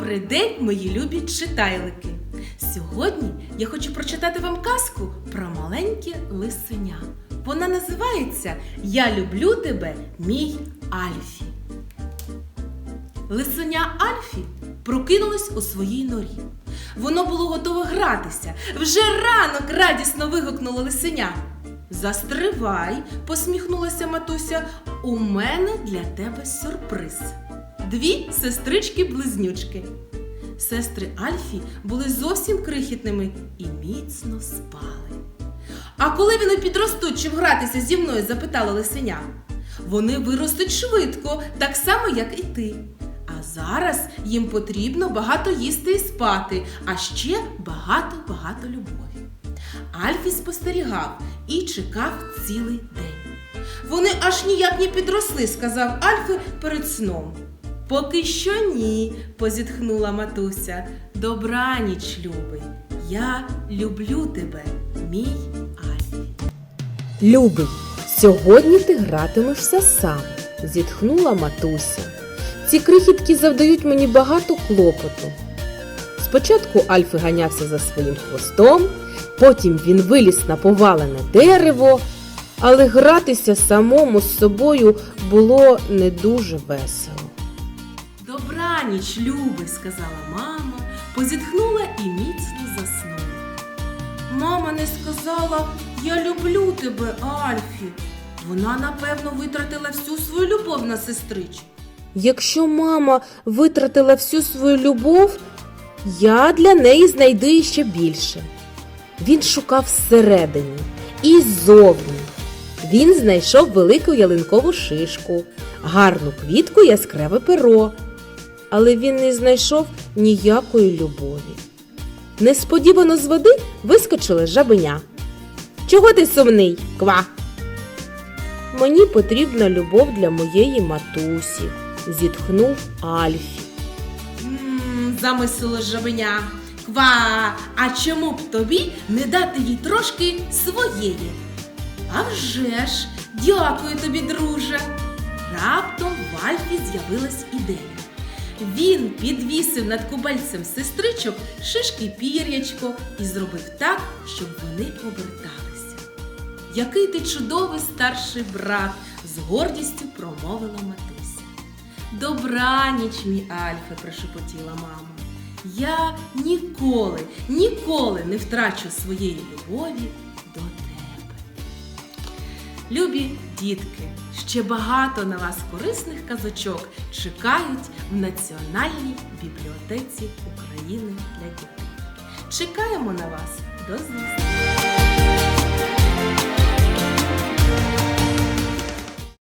Добрий день, мої любі читайлики! Сьогодні я хочу прочитати вам казку про маленьке лисеня. Вона називається Я люблю тебе, мій Альфі. Лисеня Альфі прокинулось у своїй норі. Воно було готове гратися. Вже ранок радісно вигукнуло лисеня. Застривай, посміхнулася матуся. У мене для тебе сюрприз. Дві сестрички-близнючки. Сестри Альфі були зовсім крихітними і міцно спали. А коли вони підростуть, щоб гратися зі мною, запитала лисеня. Вони виростуть швидко, так само, як і ти. А зараз їм потрібно багато їсти і спати, а ще багато-багато любові. Альфі спостерігав і чекав цілий день. Вони аж ніяк не підросли, сказав Альфі перед сном. Поки що ні, позітхнула матуся. Добраніч, любий. Я люблю тебе, мій Альфі. Любий, сьогодні ти гратимешся сам, зітхнула матуся. Ці крихітки завдають мені багато клопоту. Спочатку Альфи ганявся за своїм хвостом, потім він виліз на повалене дерево, але гратися самому з собою було не дуже весело. Добраніч, любий, сказала мама, позітхнула і міцно заснула. Мама не сказала Я люблю тебе, Альфі. Вона, напевно, витратила всю свою любов на сестричку. Якщо мама витратила всю свою любов, я для неї знайду іще більше. Він шукав всередині і ззовні. Він знайшов велику ялинкову шишку, гарну квітку, яскраве перо. Але він не знайшов ніякої любові. Несподівано з води вискочила жабеня. Чого ти сумний, ква? Мені потрібна любов для моєї матусі, зітхнув Альфі. Мм, замислило жабеня. Ква, а чому б тобі не дати їй трошки своєї? А вже ж, дякую тобі, друже. Раптом в Альфі з'явилась ідея. Він підвісив над кубельцем сестричок шишки пір'ячко і зробив так, щоб вони оберталися. Який ти чудовий старший брат, з гордістю промовила матуся. Добраніч, мій Альфе, прошепотіла мама. Я ніколи, ніколи не втрачу своєї любові до тебе. Любі дітки, ще багато на вас корисних казочок чекають в Національній бібліотеці України для дітей. Чекаємо на вас до зустрічі!